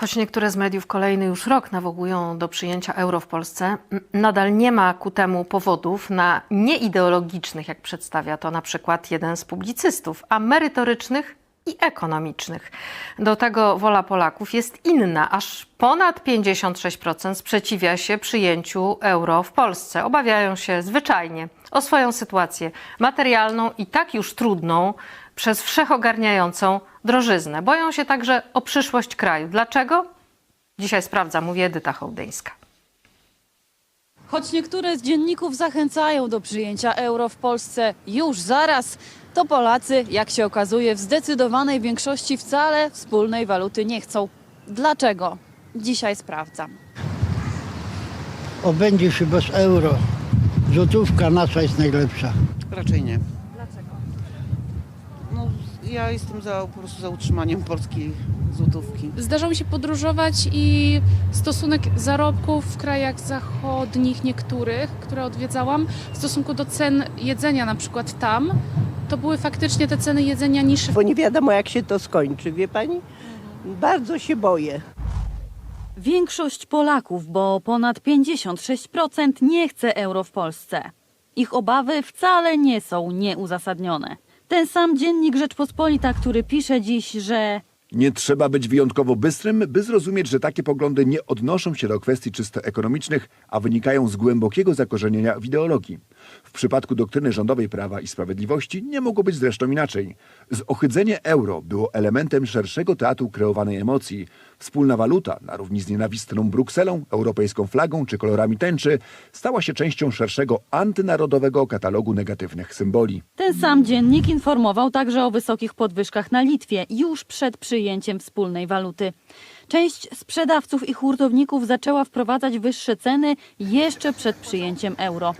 Choć niektóre z mediów kolejny już rok nawołują do przyjęcia euro w Polsce, nadal nie ma ku temu powodów na nieideologicznych, jak przedstawia to na przykład jeden z publicystów, a merytorycznych i ekonomicznych. Do tego wola Polaków jest inna, aż ponad 56% sprzeciwia się przyjęciu euro w Polsce. Obawiają się zwyczajnie o swoją sytuację materialną i tak już trudną przez wszechogarniającą drożyznę. Boją się także o przyszłość kraju. Dlaczego? Dzisiaj sprawdza, mówi Edyta Hołdyńska. Choć niektóre z dzienników zachęcają do przyjęcia euro w Polsce już zaraz, to Polacy, jak się okazuje, w zdecydowanej większości wcale wspólnej waluty nie chcą. Dlaczego? Dzisiaj sprawdzam. obędzie się bez euro. Złotówka nasza jest najlepsza. Raczej nie. Ja jestem za, po prostu za utrzymaniem polskiej złotówki. Zdarza mi się podróżować i stosunek zarobków w krajach zachodnich niektórych, które odwiedzałam, w stosunku do cen jedzenia na przykład tam, to były faktycznie te ceny jedzenia niższe. bo nie wiadomo jak się to skończy, wie pani? Bardzo się boję. Większość Polaków, bo ponad 56% nie chce euro w Polsce. Ich obawy wcale nie są nieuzasadnione. Ten sam dziennik Rzeczpospolita, który pisze dziś, że Nie trzeba być wyjątkowo bystrym, by zrozumieć, że takie poglądy nie odnoszą się do kwestii czysto ekonomicznych, a wynikają z głębokiego zakorzenienia w ideologii. W przypadku doktryny rządowej Prawa i Sprawiedliwości nie mogło być zresztą inaczej. Zohydzenie euro było elementem szerszego teatru kreowanej emocji. Wspólna waluta, na równi z nienawistną Brukselą, europejską flagą czy kolorami tęczy, stała się częścią szerszego antynarodowego katalogu negatywnych symboli. ten sam dziennik informował także o wysokich podwyżkach na Litwie już przed przyjęciem wspólnej waluty. Część sprzedawców i hurtowników zaczęła wprowadzać wyższe ceny jeszcze przed przyjęciem euro.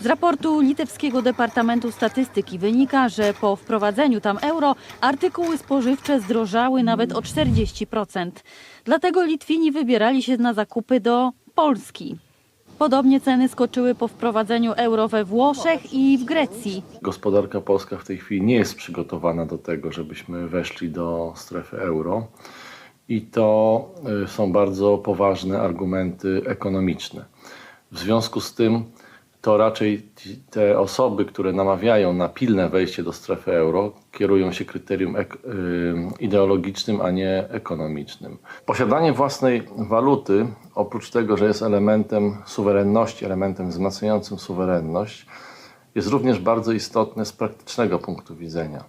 Z raportu Litewskiego Departamentu Statystyki wynika, że po wprowadzeniu tam euro artykuły spożywcze zdrożały nawet o 40%. Dlatego Litwini wybierali się na zakupy do Polski. Podobnie ceny skoczyły po wprowadzeniu euro we Włoszech i w Grecji. Gospodarka polska w tej chwili nie jest przygotowana do tego, żebyśmy weszli do strefy euro. I to y, są bardzo poważne argumenty ekonomiczne. W związku z tym to raczej te osoby, które namawiają na pilne wejście do strefy euro, kierują się kryterium y, ideologicznym, a nie ekonomicznym. Posiadanie własnej waluty, oprócz tego, że jest elementem suwerenności, elementem wzmacniającym suwerenność, jest również bardzo istotne z praktycznego punktu widzenia.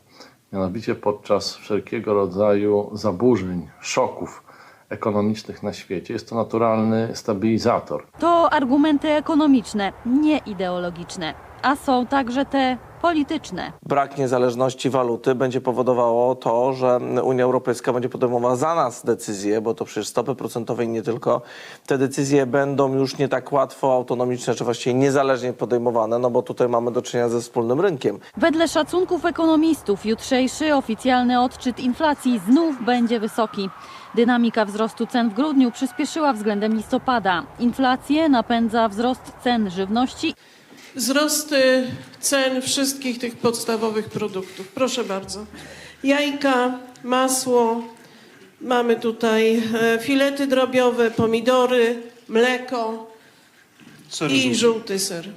Mianowicie podczas wszelkiego rodzaju zaburzeń, szoków ekonomicznych na świecie jest to naturalny stabilizator. To argumenty ekonomiczne, nie ideologiczne, a są także te polityczne. brak niezależności waluty będzie powodowało to, że Unia Europejska będzie podejmowała za nas decyzje, bo to przecież stopy procentowe i nie tylko. Te decyzje będą już nie tak łatwo autonomiczne, czy właściwie niezależnie podejmowane, no bo tutaj mamy do czynienia ze wspólnym rynkiem. Wedle szacunków ekonomistów jutrzejszy oficjalny odczyt inflacji znów będzie wysoki. Dynamika wzrostu cen w grudniu przyspieszyła względem listopada. Inflację napędza wzrost cen żywności wzrosty cen wszystkich tych podstawowych produktów. Proszę bardzo. Jajka, masło, mamy tutaj e, filety drobiowe, pomidory, mleko i żółty ser.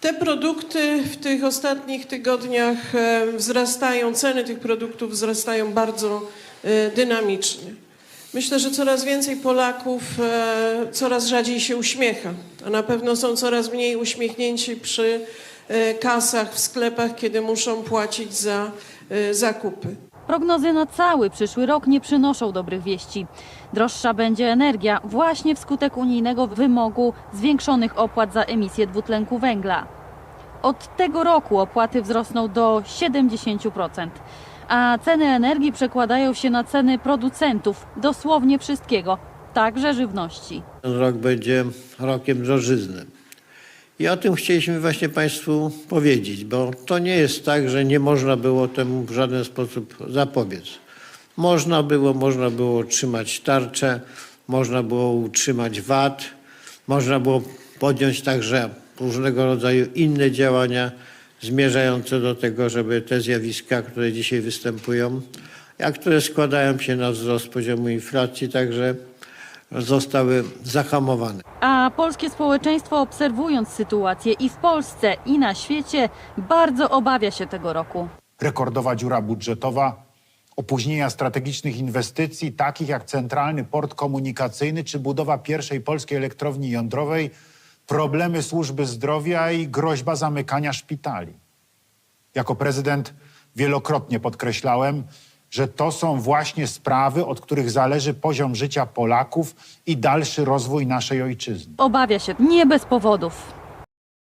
Te produkty w tych ostatnich tygodniach e, wzrastają, ceny tych produktów wzrastają bardzo e, dynamicznie. Myślę, że coraz więcej Polaków e, coraz rzadziej się uśmiecha, a na pewno są coraz mniej uśmiechnięci przy e, kasach w sklepach, kiedy muszą płacić za e, zakupy. Prognozy na cały przyszły rok nie przynoszą dobrych wieści. Droższa będzie energia właśnie wskutek unijnego wymogu zwiększonych opłat za emisję dwutlenku węgla. Od tego roku opłaty wzrosną do 70%, a ceny energii przekładają się na ceny producentów dosłownie wszystkiego, także żywności. Ten rok będzie rokiem drożyzny. I o tym chcieliśmy właśnie Państwu powiedzieć, bo to nie jest tak, że nie można było temu w żaden sposób zapobiec. Można było, można było utrzymać tarczę, można było utrzymać VAT, można było podjąć także różnego rodzaju inne działania zmierzające do tego, żeby te zjawiska, które dzisiaj występują, a które składają się na wzrost poziomu inflacji, także zostały zahamowane. A polskie społeczeństwo obserwując sytuację i w Polsce i na świecie bardzo obawia się tego roku. rekordowa dziura budżetowa, opóźnienia strategicznych inwestycji, takich jak Centralny Port Komunikacyjny czy budowa pierwszej polskiej elektrowni jądrowej, problemy służby zdrowia i groźba zamykania szpitali. Jako prezydent wielokrotnie podkreślałem, że to są właśnie sprawy, od których zależy poziom życia Polaków i dalszy rozwój naszej ojczyzny. Obawia się nie bez powodów.